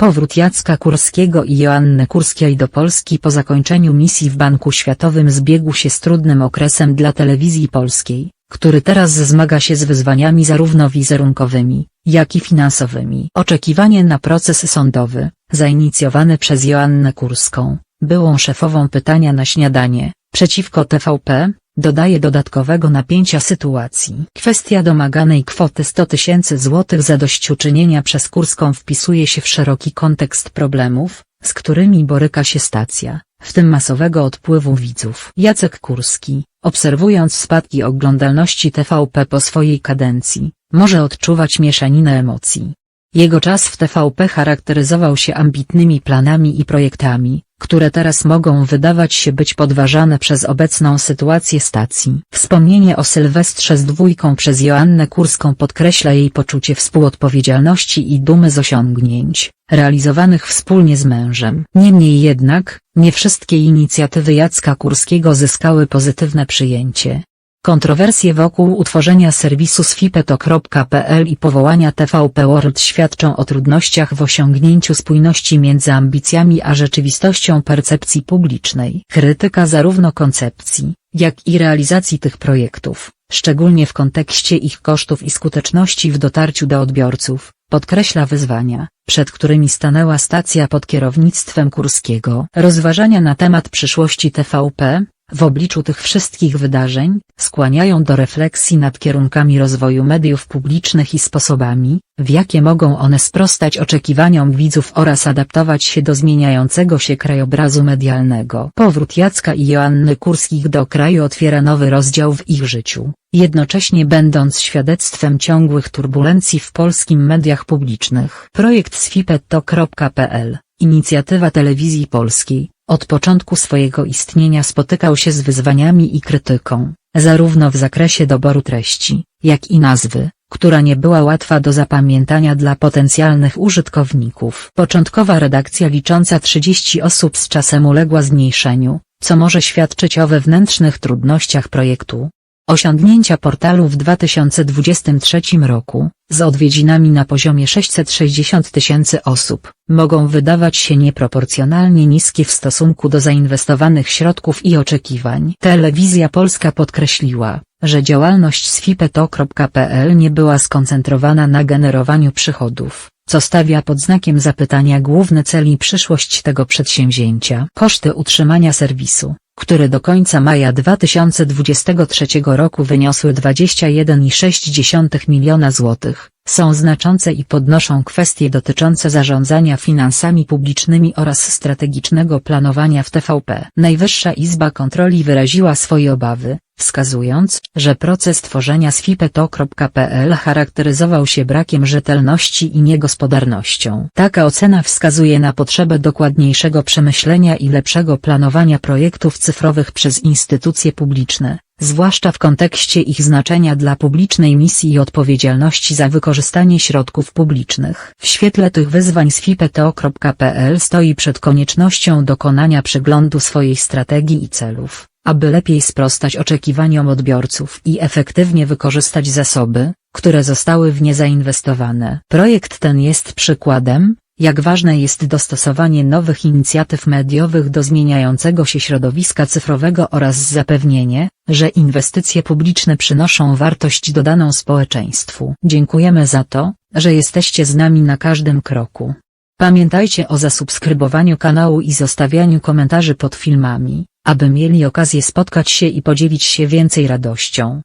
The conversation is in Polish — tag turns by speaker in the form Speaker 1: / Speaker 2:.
Speaker 1: Powrót Jacka Kurskiego i Joanny Kurskiej do Polski po zakończeniu misji w Banku Światowym zbiegł się z trudnym okresem dla telewizji polskiej, który teraz zmaga się z wyzwaniami zarówno wizerunkowymi, jak i finansowymi. Oczekiwanie na proces sądowy, zainicjowany przez Joannę Kurską, byłą szefową pytania na śniadanie, przeciwko TVP, dodaje dodatkowego napięcia sytuacji. Kwestia domaganej kwoty 100 tysięcy złotych zadośćuczynienia przez Kurską wpisuje się w szeroki kontekst problemów, z którymi boryka się stacja, w tym masowego odpływu widzów. Jacek Kurski, obserwując spadki oglądalności TVP po swojej kadencji, może odczuwać mieszaninę emocji. Jego czas w TVP charakteryzował się ambitnymi planami i projektami, które teraz mogą wydawać się być podważane przez obecną sytuację stacji. Wspomnienie o Sylwestrze z dwójką przez Joannę Kurską podkreśla jej poczucie współodpowiedzialności i dumy z osiągnięć, realizowanych wspólnie z mężem. Niemniej jednak, nie wszystkie inicjatywy Jacka Kurskiego zyskały pozytywne przyjęcie. Kontrowersje wokół utworzenia serwisu sfipeto.pl i powołania TVP World świadczą o trudnościach w osiągnięciu spójności między ambicjami a rzeczywistością percepcji publicznej. Krytyka zarówno koncepcji, jak i realizacji tych projektów, szczególnie w kontekście ich kosztów i skuteczności w dotarciu do odbiorców, podkreśla wyzwania, przed którymi stanęła stacja pod kierownictwem Kurskiego. Rozważania na temat przyszłości TVP, w obliczu tych wszystkich wydarzeń, skłaniają do refleksji nad kierunkami rozwoju mediów publicznych i sposobami, w jakie mogą one sprostać oczekiwaniom widzów oraz adaptować się do zmieniającego się krajobrazu medialnego. Powrót Jacka i Joanny Kurskich do kraju otwiera nowy rozdział w ich życiu, jednocześnie będąc świadectwem ciągłych turbulencji w polskim mediach publicznych. Projekt swipetto.pl, inicjatywa telewizji polskiej, od początku swojego istnienia spotykał się z wyzwaniami i krytyką, zarówno w zakresie doboru treści, jak i nazwy, która nie była łatwa do zapamiętania dla potencjalnych użytkowników. Początkowa redakcja licząca 30 osób z czasem uległa zmniejszeniu, co może świadczyć o wewnętrznych trudnościach projektu. Osiągnięcia portalu w 2023 roku, z odwiedzinami na poziomie 660 tysięcy osób, mogą wydawać się nieproporcjonalnie niskie w stosunku do zainwestowanych środków i oczekiwań. Telewizja Polska podkreśliła, że działalność sfipeto.pl nie była skoncentrowana na generowaniu przychodów, co stawia pod znakiem zapytania główny cel i przyszłość tego przedsięwzięcia. Koszty utrzymania serwisu, które do końca maja 2023 roku wyniosły 21,6 miliona złotych, są znaczące i podnoszą kwestie dotyczące zarządzania finansami publicznymi oraz strategicznego planowania w TVP. Najwyższa Izba Kontroli wyraziła swoje obawy, wskazując, że proces tworzenia sfipeto.pl charakteryzował się brakiem rzetelności i niegospodarnością. Taka ocena wskazuje na potrzebę dokładniejszego przemyślenia i lepszego planowania projektów cyfrowych przez instytucje publiczne, zwłaszcza w kontekście ich znaczenia dla publicznej misji i odpowiedzialności za wykorzystanie środków publicznych. W świetle tych wyzwań sfipeto.pl stoi przed koniecznością dokonania przeglądu swojej strategii i celów aby lepiej sprostać oczekiwaniom odbiorców i efektywnie wykorzystać zasoby, które zostały w nie zainwestowane. Projekt ten jest przykładem, jak ważne jest dostosowanie nowych inicjatyw mediowych do zmieniającego się środowiska cyfrowego oraz zapewnienie, że inwestycje publiczne przynoszą wartość dodaną społeczeństwu. Dziękujemy za to, że jesteście z nami na każdym kroku. Pamiętajcie o zasubskrybowaniu kanału i zostawianiu komentarzy pod filmami aby mieli okazję spotkać się i podzielić się więcej radością.